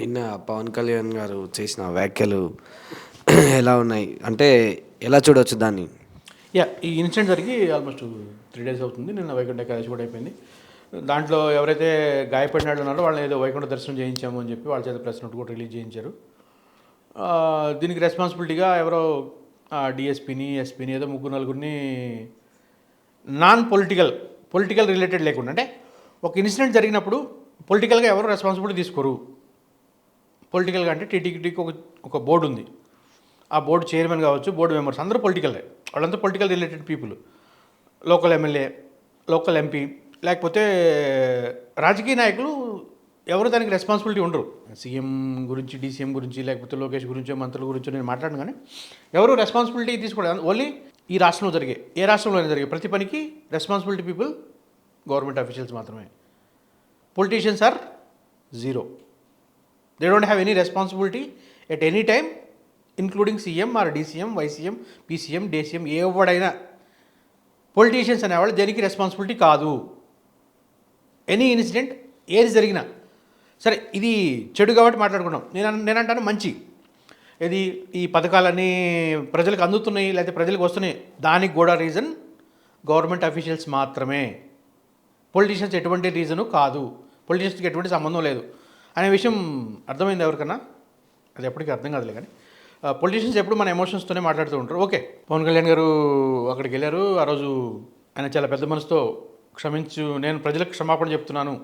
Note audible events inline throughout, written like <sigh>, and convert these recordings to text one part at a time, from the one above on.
నిన్న పవన్ కళ్యాణ్ గారు చేసిన వ్యాఖ్యలు ఎలా ఉన్నాయి? అంటే ఎలా చూడవచ్చు దాన్ని? యా ఈ ఇన్సిడెంట్ జరిగి ఆల్మోస్ట్ త్రీ డేస్ అవుతుంది. నిన్న వైకుంఠ ఏకాదశి కూడా అయిపోయింది. దాంట్లో ఎవరైతే గాయపడిన వాళ్ళు ఉన్నారో వాళ్ళని ఏదో వైకుంఠ దర్శనం చేయించాము అని చెప్పి వాళ్ళ చేత ప్రెస్ నోట్ కూడా రిలీజ్ చేయించారు. దీనికి రెస్పాన్సిబిలిటీగా ఎవరో డిఎస్పీని ఎస్పీని ఏదో ముగ్గురు నలుగురిని నాన్ పొలిటికల్ పొలిటికల్ రిలేటెడ్ లేకుండా అంటే ఒక ఇన్సిడెంట్ జరిగినప్పుడు పొలిటికల్గా ఎవరు రెస్పాన్సిబిలిటీ తీసుకోరు. పొలిటికల్గా అంటే టీటీడీకి ఒక ఒక బోర్డు ఉంది. ఆ బోర్డు చైర్మన్ కావచ్చు బోర్డు మెంబర్స్ అందరూ పొలిటికలే. వాళ్ళంతా political related people. Local MLA local MP లేకపోతే రాజకీయ నాయకులు ఎవరు దానికి రెస్పాన్సిబిలిటీ ఉండరు. సీఎం గురించి డీసీఎం గురించి లేకపోతే లోకేష్ గురించో మంత్రుల గురించో నేను మాట్లాడను కానీ ఎవరు రెస్పాన్సిబిలిటీ తీసుకోవడం ఓన్లీ ఈ రాష్ట్రంలో జరిగే ఏ రాష్ట్రంలో జరిగే ప్రతి పనికి రెస్పాన్సిబిలిటీ పీపుల్ గవర్నమెంట్ అఫీషియల్స్ మాత్రమే. Politicians are zero. They don't have any responsibility at any time including CM or DCM YCM PCM DCM ఎవడైనా. పొలిటీషియన్స్ అనేవాళ్ళు దేనికి రెస్పాన్సిబిలిటీ కాదు. ఎనీ ఇన్సిడెంట్ ఏది జరిగినా. సరే ఇది చెడు కాబట్టి మాట్లాడుకున్నాం. నేను నేను అంటాను మంచి. ఇది ఈ పథకాలన్నీ ప్రజలకు అందుతున్నాయి లేకపోతే ప్రజలకు వస్తున్నాయి దానికి కూడా రీజన్ గవర్నమెంట్ అఫీషియల్స్ మాత్రమే. పొలిటీషియన్స్ ఎటువంటి రీజను కాదు. పొలిటీషియన్స్కి ఎటువంటి సంబంధం లేదు. అనే విషయం అర్థమైంది ఎవరికన్నా? అది ఎప్పటికీ అర్థం కాదులే కానీ. పొలిటీషియన్స్ ఎప్పుడు మన ఎమోషన్స్తోనే మాట్లాడుతూ ఉంటారు. ఓకే పవన్ కళ్యాణ్ గారు అక్కడికి వెళ్ళారు. ఆ రోజు ఆయన చాలా పెద్ద మనసుతో క్షమించు నేను ప్రజలకు క్షమాపణ చెప్తున్నాను.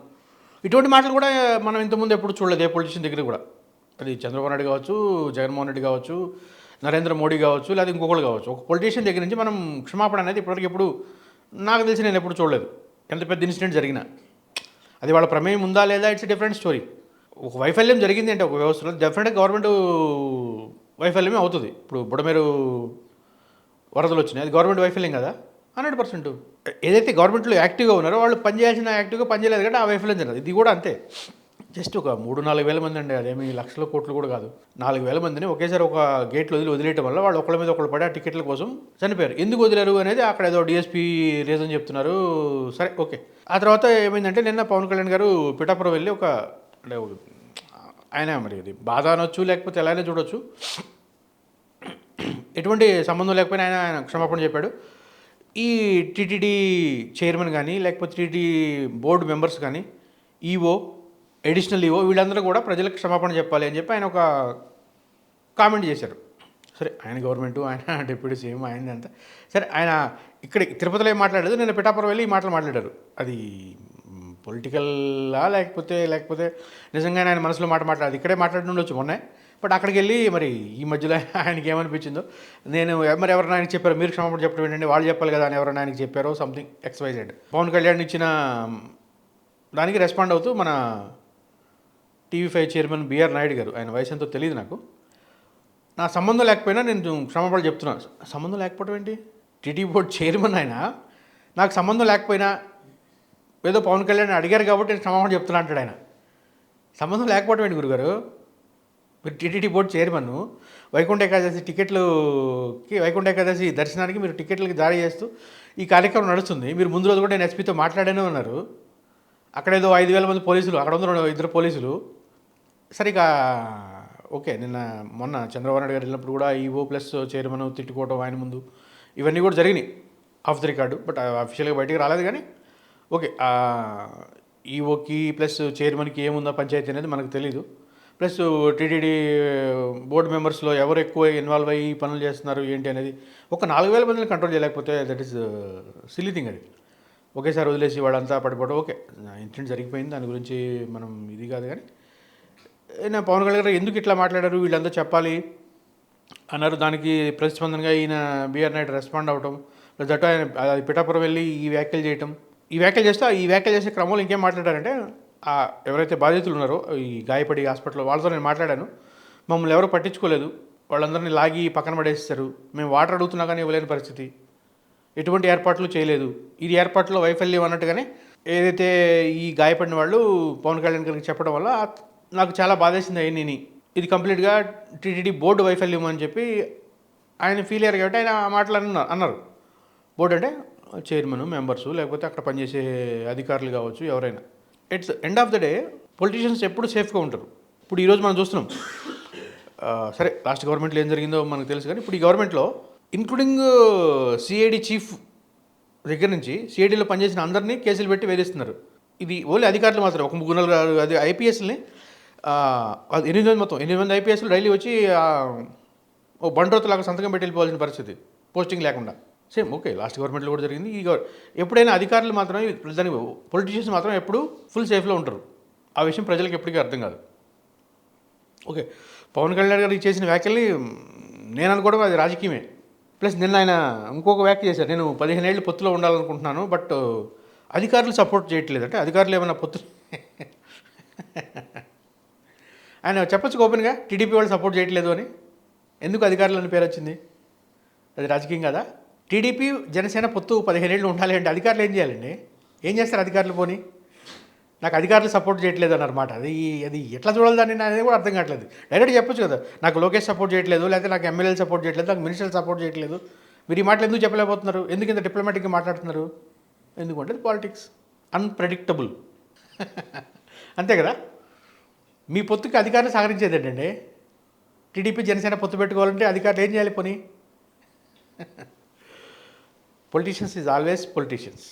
ఇటువంటి మాటలు కూడా మనం ఇంతకుముందు ఎప్పుడు చూడలేదు ఏ పొలిటీషియన్ దగ్గర కూడా. అది చంద్రబాబు నాయుడు కావచ్చు జగన్మోహన్ రెడ్డి కావచ్చు నరేంద్ర మోడీ కావచ్చు లేదా ఇంకొకళ్ళు కావచ్చు. ఒక పొలిటీషియన్ దగ్గర నుంచి మనం క్షమాపణ అనేది ఇప్పటివరకు ఎప్పుడు నాకు తెలిసి నేను ఎప్పుడు చూడలేదు. ఎంత పెద్ద ఇన్సిడెంట్ జరిగినా. అది వాళ్ళ ప్రమేయం ఉందా లేదా ఇట్స్ డిఫరెంట్ స్టోరీ ఒక వైఫల్యం జరిగింది అంటే ఒక వ్యవస్థలో డెఫినెట్గా గవర్నమెంట్ వైఫల్యమే అవుతుంది. ఇప్పుడు బుడమేరు వరదలు వచ్చినాయి అది గవర్నమెంట్ వైఫల్యం కదా? Hundred percent. ఏదైతే గవర్నమెంట్లో యాక్టివ్గా ఉన్నారో వాళ్ళు పనిచేయాల్సిన యాక్టివ్గా పనిచేయలేదు కాబట్టి ఆ వైఫల్యం జరిగింది. ఇది కూడా అంతే. జస్ట్ ఒక మూడు నాలుగు వేల మంది అండి అదేమి లక్షల కోట్లు కూడా కాదు. నాలుగు వేల మందిని ఒకేసారి ఒక గేట్లు వదిలి వదిలేయటం వల్ల వాళ్ళు ఒకళ్ళ మీద ఒకళ్ళు పడి ఆ టికెట్ల కోసం చనిపోయారు. ఎందుకు వదిలేరు అనేది అక్కడ ఏదో డిఎస్పీ రీజన్ చెప్తున్నారు. సరే ఓకే. ఆ తర్వాత ఏమైందంటే నిన్న పవన్ కళ్యాణ్ గారు పిఠాపురం వెళ్ళి ఒక అంటే ఆయన మరి ఇది బాధ అనొచ్చు లేకపోతే ఎలా చూడొచ్చు. ఎటువంటి సంబంధం లేకపోయినా ఆయన ఆయన క్షమాపణ చెప్పాడు. ఈ టీటీడీ చైర్మన్ కానీ లేకపోతే టీటీడీ బోర్డు మెంబర్స్ కానీ ఈఓ అడిషనల్ ఈఓ వీళ్ళందరూ కూడా ప్రజలకు క్షమాపణ చెప్పాలి అని చెప్పి ఆయన ఒక కామెంట్ చేశారు. సరే ఆయన గవర్నమెంట్ ఆయన డిప్యూటీ సీఎం ఆయన అంతా సరే ఆయన ఇక్కడ తిరుపతిలో ఏం మాట్లాడలేదు నేను పిఠాపురం వెళ్ళి ఈ మాటలు మాట్లాడారు. అది పొలిటికల్లా లేకపోతే లేకపోతే నిజంగానే ఆయన మనసులో మాట మాట్లాడదు ఇక్కడే మాట్లాడుండొచ్చు మొన్నే. బట్ అక్కడికి వెళ్ళి మరి ఈ మధ్యలో ఆయనకి ఏమనిపించిందో నేను మరి ఎవరైనా ఆయనకి చెప్పారు మీరు క్షమాపణ చెప్పడం ఏంటంటే వాళ్ళు చెప్పాలి కదా అని ఎవరైనా ఆయనకి చెప్పారో సంథింగ్ ఎక్స్వైజెడ్ పవన్ కళ్యాణ్ ఇచ్చిన దానికి రెస్పాండ్ అవుతూ మన TV five chairman BR Naidu garu ఆయన వయసు ఎంతో తెలియదు నాకు. నా సంబంధం లేకపోయినా నేను క్షమాపణ చెప్తున్నాను సంబంధం లేకపోవడం ఏంటి? టీటీ బోర్డ్ చైర్మన్ ఆయన. నాకు సంబంధం లేకపోయినా ఏదో పవన్ కళ్యాణ్ అడిగారు కాబట్టి నేను సమాధానం చెప్తున్నా అంటాడు ఆయన. సంబంధం లేకపోవడం ఏంటి గురుగారు? మీరు TTD board chairman Vaikuntha Ekadashi టికెట్లుకి Vaikuntha Ekadashi దర్శనానికి మీరు టికెట్లకి జారీ చేస్తూ ఈ కార్యక్రమం నడుస్తుంది. మీరు ముందు రోజు కూడా నేను ఎస్పీతో మాట్లాడానే ఉన్నారు అక్కడ ఏదో ఐదు వేల మంది పోలీసులు అక్కడ ఉన్న ఇద్దరు పోలీసులు. సరిగా ఓకే నిన్న మొన్న చంద్రబాబు నాయుడు గారు వెళ్ళినప్పుడు కూడా ఈవో ప్లస్ చైర్మన్ తిట్టుకోవడం ఆయన ముందు ఇవన్నీ కూడా జరిగినాయి. ఆఫ్ ది రికార్డు బట్ అఫీషియల్గా బయటికి రాలేదు కానీ ఓకే ఈఓకి ప్లస్ చైర్మన్కి ఏముందా పంచాయతీ అనేది మనకు తెలియదు ప్లస్ టీటీడీ బోర్డు మెంబర్స్లో ఎవరు ఎక్కువ ఇన్వాల్వ్ అయ్యి పనులు చేస్తున్నారు ఏంటి అనేది ఒక నాలుగు వేల మందిని కంట్రోల్ చేయలేకపోతే దట్ ఈస్ సిల్లీ థింగ్ అది. ఒకేసారి వదిలేసి వాళ్ళంతా పడిపోవడం ఓకే ఇన్సిడెంట్ జరిగిపోయింది దాని గురించి మనం ఇది కాదు కానీ నా పవన్ కళ్యాణ్ గారు ఎందుకు ఇట్లా మాట్లాడారు వీళ్ళంతా చెప్పాలి అన్నారు దానికి ప్రతిస్పందనగా ఈయన బీఆర్ నాయుడు రెస్పాండ్ అవటం ప్లస్ ఆయన అది పిఠాపురం వెళ్ళి ఈ వ్యాఖ్యలు చేయటం ఈ వ్యాఖ్యలు చేస్తే ఈ వ్యాఖ్యలు చేసే క్రమంలో ఇంకేం మాట్లాడారంటే ఎవరైతే బాధితులు ఉన్నారో ఈ గాయపడి హాస్పిటల్లో వాళ్ళతో నేను మాట్లాడాను. మమ్మల్ని ఎవరు పట్టించుకోలేదు. వాళ్ళందరినీ లాగి పక్కన పడేస్తారు మేము వాటర్ అడుగుతున్నా కానీ ఇవ్వలేని పరిస్థితి. ఎటువంటి ఏర్పాట్లు చేయలేదు. ఇది ఏర్పాట్లో వైఫల్యం అన్నట్టుగానే ఏదైతే ఈ గాయపడిన వాళ్ళు పవన్ కళ్యాణ్ గారికి చెప్పడం వల్ల నాకు చాలా బాధేసింది అయ్యి ఇది కంప్లీట్గా టీటీడీ బోర్డు వైఫల్యం అని చెప్పి ఆయన ఫీల్ అయ్యారు కాబట్టి ఆయన ఆ మాటలు అన్నారు అన్నారు. బోర్డు అంటే చైర్మన్ మెంబర్స్ లేకపోతే అక్కడ పనిచేసే అధికారులు కావచ్చు ఎవరైనా. It's end of the day politicians ఎప్పుడు సేఫ్గా ఉంటారు. ఇప్పుడు ఈరోజు మనం చూస్తున్నాం. సరే లాస్ట్ గవర్నమెంట్లో ఏం జరిగిందో మనకు తెలుసు కానీ ఇప్పుడు ఈ గవర్నమెంట్లో ఇంక్లూడింగ్ సిఐడి చీఫ్ దగ్గర నుంచి సిఐడిలో పనిచేసిన అందరినీ కేసులు పెట్టి వేధిస్తున్నారు. ఇది ఓన్లీ అధికారులు మాత్రం ఒక ముగ్గురు నలుగురు అది ఐపీఎస్ని ఎనిమిది మంది మొత్తం ఎనిమిది మంది ఐపీఎస్లు డైలీ వచ్చి ఓ బండ్రోత్ లాగా సంతకం పెట్టి వెళ్ళిపోవాల్సిన పరిస్థితి పోస్టింగ్ లేకుండా. సేమ్ ఓకే లాస్ట్ గవర్నమెంట్లో కూడా జరిగింది. ఈ ఎప్పుడైనా అధికారులు మాత్రమే దానికి పొలిటీషియన్స్ మాత్రం ఎప్పుడు ఫుల్ సేఫ్లో ఉంటారు. ఆ విషయం ప్రజలకు ఎప్పటికీ అర్థం కాదు. ఓకే పవన్ కళ్యాణ్ గారు చేసిన వ్యాఖ్యల్ని నేను అనుకోవడం అది రాజకీయమే. ప్లస్ నిన్న ఆయన ఇంకొక వ్యాఖ్య చేశారు. నేను పదిహేను ఏళ్ళు పొత్తులో ఉండాలనుకుంటున్నాను బట్ అధికారులు సపోర్ట్ చేయట్లేదు. అంటే అధికారులు ఏమైనా పొత్తు ఆయన చెప్పచ్చు ఓపెన్గా టీడీపీ వాళ్ళు సపోర్ట్ చేయట్లేదు అని. ఎందుకు అధికారులు అని పేరు వచ్చింది? అది రాజకీయం కదా? టీడీపీ జనసేన పొత్తు పదిహేను ఏళ్ళు ఉండాలి అంటే అధికారులు ఏం చేయాలండి? ఏం చేస్తారు అధికారులు పోని? నాకు అధికారులు సపోర్ట్ చేయట్లేదు అన్నమాట అది అది ఎట్లా చూడాలి దాన్ని అనేది కూడా అర్థం కావట్లేదు. డైరెక్ట్ చెప్పొచ్చు కదా నాకు లోకేష్ సపోర్ట్ చేయట్లేదు లేకపోతే నాకు ఎమ్మెల్యేలు సపోర్ట్ చేయట్లేదు నాకు మినిస్టర్లు సపోర్ట్ చేయట్లేదు. మీరు ఈ మాటలు ఎందుకు చెప్పలేకపోతున్నారు? ఎందుకు ఇంత డిప్లొమాటిక్గా మాట్లాడుతున్నారు? ఎందుకంటే పాలిటిక్స్ అన్ప్రెడిక్టబుల్ అంతే కదా? మీ పొత్తుకి అధికారులు సహకరించేది ఏంటండి? టీడీపీ జనసేన పొత్తు పెట్టుకోవాలంటే అధికారులు ఏం చేయాలి పోనీ? <laughs> Politicians is always politicians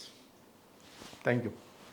thank you